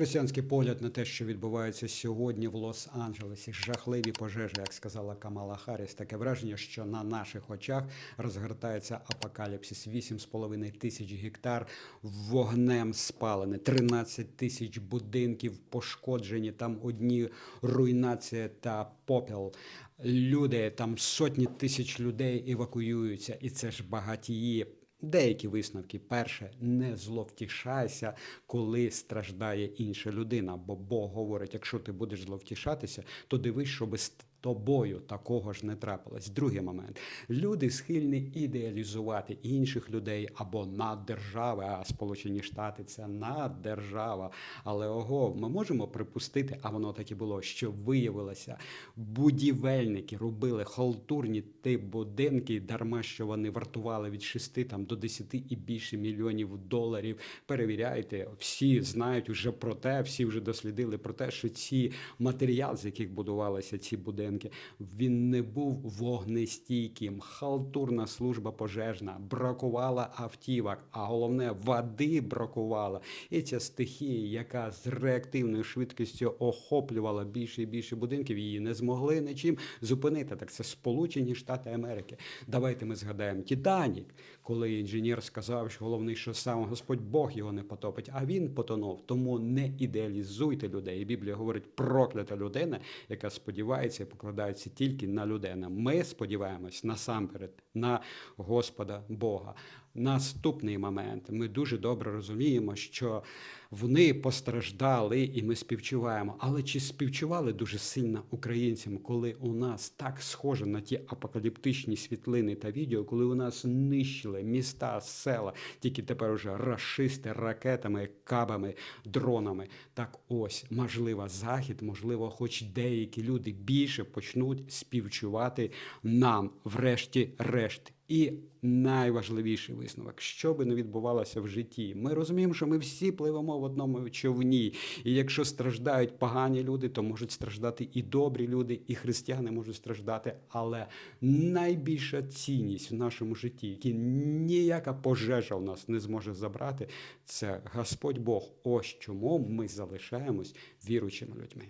Християнський погляд на те, що відбувається сьогодні в Лос-Анджелесі, жахливі пожежі, як сказала Камала Харріс, таке враження, що на наших очах розгортається апокаліпсис. 8,5 тисяч гектар вогнем спалене, 13 тисяч будинків пошкоджені. Там одні руйнація та попіл. Люди там сотні тисяч людей евакуюються, і це ж багатії. Деякі висновки. Перше, не зловтішайся, коли страждає інша людина. Бо Бог говорить: якщо ти будеш зловтішатися, то дивись, щоби тобою такого ж не трапилось. Другий момент. Люди схильні ідеалізувати інших людей або наддержави, а Сполучені Штати це наддержава. Але ого, ми можемо припустити, а воно так і було, що виявилося, будівельники робили халтурні ті будинки, дарма що вони вартували від 6 там до 10 і більше мільйонів доларів. Перевіряйте, всі знають вже про те, всі вже дослідили про те, що ці матеріали, з яких будувалися ці будинки, він не був вогнестійким. Халтурна служба пожежна, бракувала автівок, а головне води бракувало. І ця стихія, яка з реактивною швидкістю охоплювала більше і більше будинків, її не змогли нічим зупинити. Так це Сполучені Штати Америки. Давайте ми згадаємо Титанік, коли інженер сказав, що головний, що сам Господь Бог його не потопить, а він потонув. Тому не ідеалізуйте людей. І Біблія говорить проклята людина, яка сподівається і покладається тільки на людину. Ми сподіваємось насамперед на Господа Бога. Наступний момент. Ми дуже добре розуміємо, що вони постраждали, і ми співчуваємо. Але чи співчували дуже сильно українцям, коли у нас так схоже на ті апокаліптичні світлини та відео, коли у нас нищили міста, села, тільки тепер уже рашисти ракетами, кабами, дронами. Так ось, можливо, захід, можливо, хоч деякі люди більше почнуть співчувати нам, врешті-решт. І найважливіший висновок, що би не відбувалося в житті, ми розуміємо, що ми всі пливемо в одному човні. І якщо страждають погані люди, то можуть страждати і добрі люди, і християни можуть страждати. Але найбільша цінність в нашому житті, яку ніяка пожежа у нас не зможе забрати, це Господь Бог. Ось чому ми залишаємось віруючими людьми.